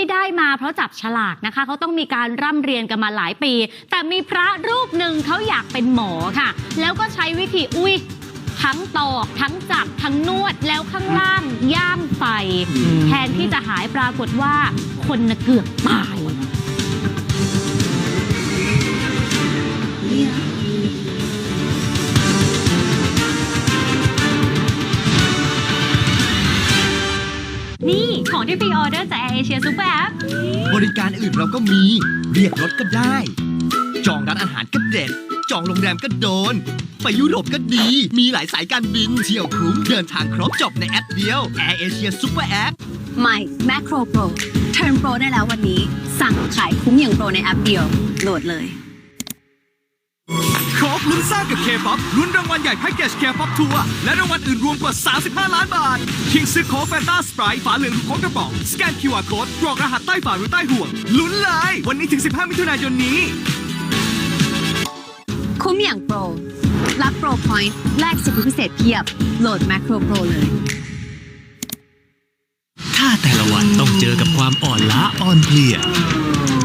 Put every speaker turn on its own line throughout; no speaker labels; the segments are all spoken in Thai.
ได้ได้มาเพราะจับฉลากนะคะ เขาต้องมีการร่ำเรียนกันมาหลายปี แต่มีพระรูปหนึ่งเขาอยากเป็นหมอค่ะ แล้วก็ใช้วิธีอุ้ยทั้งตอกทั้งจับทั้งนวดแล้วข้างล่างย่ามไฟ แทนที่จะหายปรากฏว่าคนน่ะเกือบตายนี่ ของที่ฟรีออเดอร์จากแอร์เอเชียซูเปอร์แอป
บริการอื่นเราก็มี เรียกรถก็ได้ จองร้านอาหารก็เด็ด จองโรงแรมก็โดน ไปยุโรปก็ดี มีหลายสายการบิน เที่ยวคุ้ม เดินทางครบจบในแอปเดียว Air Asia Super App
ใหม่ Macro Pro Turn Pro ได้แล้ววันนี้ สั่งขายคุ้มอย่างโปรในแอปเดียว โหลดเลย
ครบลุ้นสร้างกับ K-POP ลุ้นรางวัลใหญ่แพ็กเกจ K-POP ทัวร์และรางวัลอื่นรวมกว่า 35 ล้านบาทเพียงซื้อโค้กแฟนตาสไปร์ฝาเหลืองหรือโค้กกระป๋องสแกน QR Code กรอกรหัสใต้ฝาหรือใต้ห่วงลุ้นเลย วันนี้ถึง 15 มิถุนายนนี้
คุ้มอย่างโปร รับโปรพอยต์แลกสิทธิพิเศษเพียบ โหลด Macro Pro เลย
ถ้าแต่ละวันต้องเจอกับความอ่อนล้าอ่อนเพลีย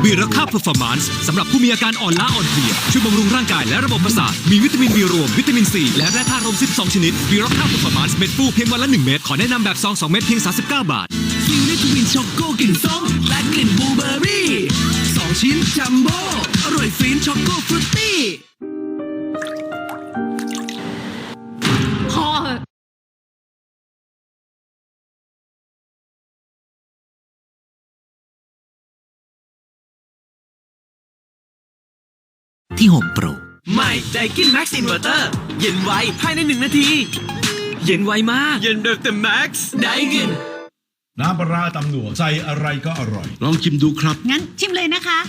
วีรค่าเพอร์ฟอร์มานซ์สำหรับผู้มีอาการอ่อนล้าอ่อนเพลียช่วยบำรุงร่างกายและระบบประสาทมีวิตามินบีรวมวิตามินซีและแร่ธาตุรวม 12 ชนิดวีรค่าเพอร์ฟอร์มานซ์เม็ดฟูเพียงวันละ 1 เม็ดขอแนะนำแบบซอง 2 เม็ดเพียง 39 บาท
ฟิลลิทวินช็อกโกกลิ่นส้มและกลิ่นบลูเบอร์รี่สองชิ้นจัมโบ้อร่อยฟินช็อกโกฟรุตตี้
ที่ Home Pro
ใหม่ไดกินแม็กซ์อินเวอร์เตอร์เย็นไวภายในหนึ่งนาที เย็นไวมาก เย็นเร็วเต็มแม็กซ์ไดกิน
น้ำปลาร้าตำหนัวใส่อะไรก็อร่อย
ลองชิมดูครับ
งั้นชิมเลยนะคะ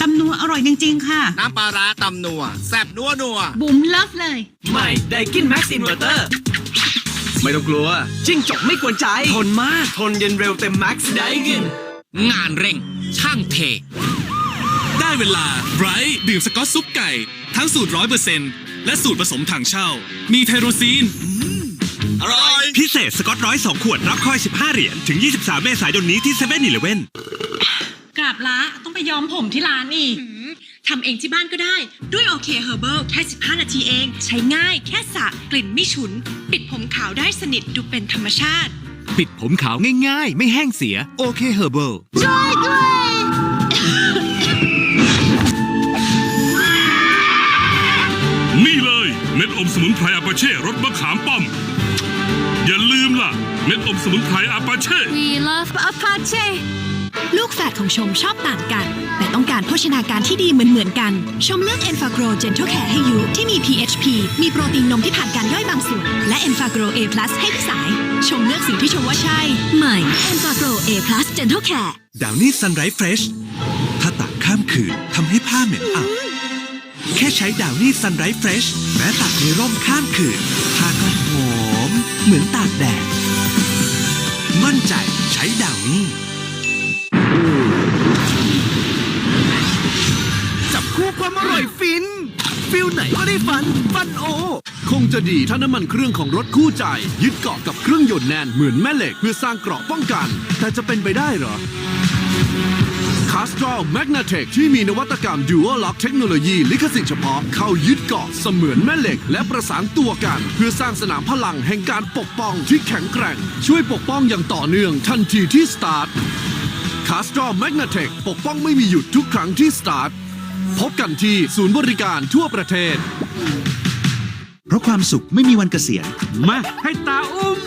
ตำนัวอร่อยจริง ๆ ค่ะ
น้ำปลาร้าตำนัวแซบนัวนัว
บุ๋มเลิฟเลย
ใหม่ไดกินแม็กซ์อินเวอร์เตอร์ ไม่ต้องกลัว จิ้งจกไม่กวนใจ ทนมาก ทนเย็นเร็วเต็มแม็กซ์ไดกิน
งานเร่ง ช่างเท
ได้เวลาไบรท์ดื่มสกอตซุปไก่ ทั้งสูตรร้อยเปอร์เซ็นต์และสูตรผสมถังเช่า มีไทโรซีน
อร่อย
พิเศษสกอตร้อย2ขวดรับคอย 15 เหรียญ ถึง 23 เมษายนนี้ที่7 e เ e ่ e อ
กราบละต้องไปย้อมผมที่ร้านอีก ทำเองที่บ้านก็ได้ด้วยโอเคเฮอร์เบิลแค่ 15 นาทีเอง ใช้ง่ายแค่สระกลิ่นไม่ฉุน ปิดผมขาวได้สนิทดูเป็นธรรมชาติ
ปิดผมขาวง่ายๆ ไม่แห้งเสียโอเคเฮอร์เบิล
นี่เลยเม็ดอมสมุนไพรอาปาเช่รสมะขามป้อม อย่าลืมล่ะ เม็ดอมสมุนไพรอาปาเช่
We love Apache
ลูกแฝดของชมชอบต่างกัน แต่ต้องการโภชนาการที่ดีเหมือนเหมือนๆกัน ชมเลือก e n f a g r o Gentle Care ให้ยูที่มี PHP มีโปรตีนนมที่ผ่านการย่อยบางส่วน และ e n f a g r o A+ ให้พี่สาย ชมเลือกสิ่งที่ชมว่าใช่ ใหม่ e n f a g r o A+ Gentle Care
ดาวนี่ซันไรฟ์เฟรชถ้าตากข้ามคืนทำให้ผ้าเหม็นอับแค่ใช้ดาวนี่ซันไรฟ์เฟรชแม้ตากในร่มข้ามคืนผ้าก็หอมเหมือนตากแดดมั่นใจใช้ดาวนี่
ความอร่อยฟิน ฟิลไหนก็ได้ฟัน ฟันโอ คงจะดีถ้าน้ำมันเครื่องของรถคู่ใจ ยึดเกาะกับเครื่องยนต์แน่นเหมือนแม่เหล็กเพื่อสร้างเกราะป้องกัน แต่จะเป็นไปได้เหรอ c a s t r o l Magnatech ที่มีนวัตกรรม Dual Lock เทคโนโลยีลิขสิทธิ์เฉพาะ เข้ายึดเกาะเสมือนแม่เหล็ก และประสานตัวกัน เพื่อสร้างสนามพลังแห่งการปกป้องที่แข็งแกร่ง ช่วยปกป้องอย่างต่อเนื่องทันทีที่สตาร์ท c a s t r o l Magnatech ปกป้องไม่มีหยุดทุกครั้งที่สตาร์ท พบกันที่ศูนย์บริการทั่วประเทศ
เพราะความสุขไม่มีวันเกษียณ
มาให้ตาอุ้ม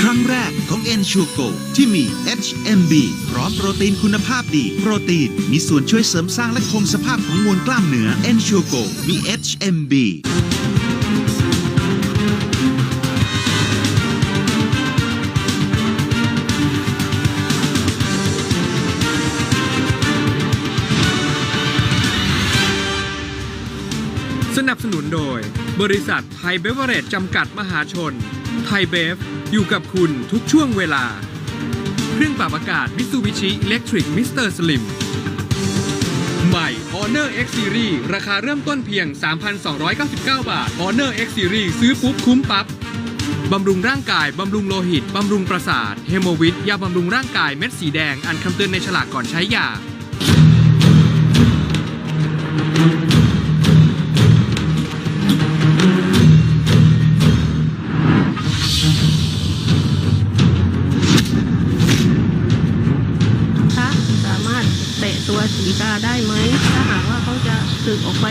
ครั้งแรกของ e n s u r e Go ที่มี HMB พร้อมโปรตีนคุณภาพดี โปรตีนมีส่วนช่วยเสริมสร้างและคงสภาพของมวลกล้ามเนื้อ e n s u r e Go มี HMB
สนุนโดย บริษัทไทยเบเวอเรจจำกัดมหาชน ไทยเบฟ อยู่กับคุณทุกช่วงเวลา เครื่องปรับอากาศมิ t ูบิชิอิเล็กทริกมิสเตอร์สลิมใหม่
Honor X Series ราคาเริ่มต้นเพียง 3,299 บาท Honor X Series ซื้อปุ๊บคุ้มปั๊บบำรุงร่างกาย บำรุงโลหิต บำรุงประสาท เฮโมวิตยาบำรุงร่างกายเม็ดสีแดง อันคำเตือนในฉลากก่อนใช้ยา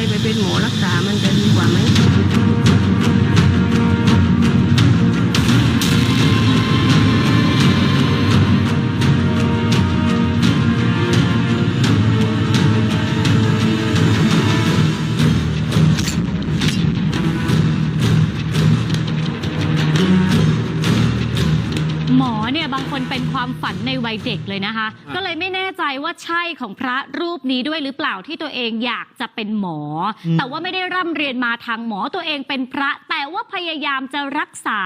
ไปไปเป็นหมอรักษามันจะดีกว่าไหม
คนเป็นความฝันในวัยเด็กเลยนะคะ ก็เลยไม่แน่ใจว่าใช่ของพระรูปนี้ด้วยหรือเปล่าที่ตัวเองอยากจะเป็นหมออ
ม
แต่ว่าไม่ได้ร่ำเรียนมาทางหมอตัวเองเป็นพระ แต่ว่าพยายามจะรักษา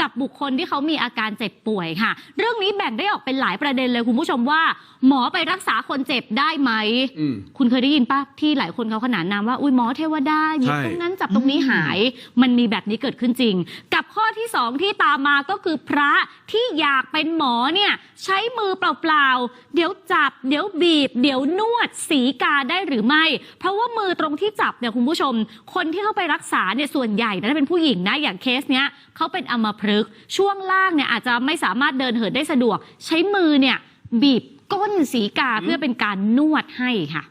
กับบุคคลที่เขามีอาการเจ็บป่วยค่ะ เรื่องนี้แบ่งได้ออกเป็นหลายประเด็นเลยคุณผู้ชมว่า หมอไปรักษาคนเจ็บได้ไหม
อืม
คุณเคยได้ยินป่ะที่หลายคนเขาขนานนามว่าอุ้ยหมอเทวดาหยิบ
ใช่
ตรงนั้นจับตรงนี้หาย มันมีแบบนี้เกิดขึ้นจริง กับข้อที่สองที่ตามมาก็คือพระที่อยากเป็นหมอเนี่ยใช้มือเปล่าๆ เดี๋ยวจับ เดี๋ยวบีบ เดี๋ยวนวดสีกาได้หรือไม่ เพราะว่ามือตรงที่จับเนี่ยคุณผู้ชม คนที่เข้าไปรักษาเนี่ยส่วนใหญ่นะถ้าเป็นผู้หญิงนะอย่างเคสเนี้ยเขาเป็นอัมพฤกษ์ช่วงล่างเนี่ยอาจจะไม่สามารถเดินเหินได้สะดวก ใช้มือเนี่ยบีบก้นสีกาเพื่อเป็นการนวดให้ค่ะ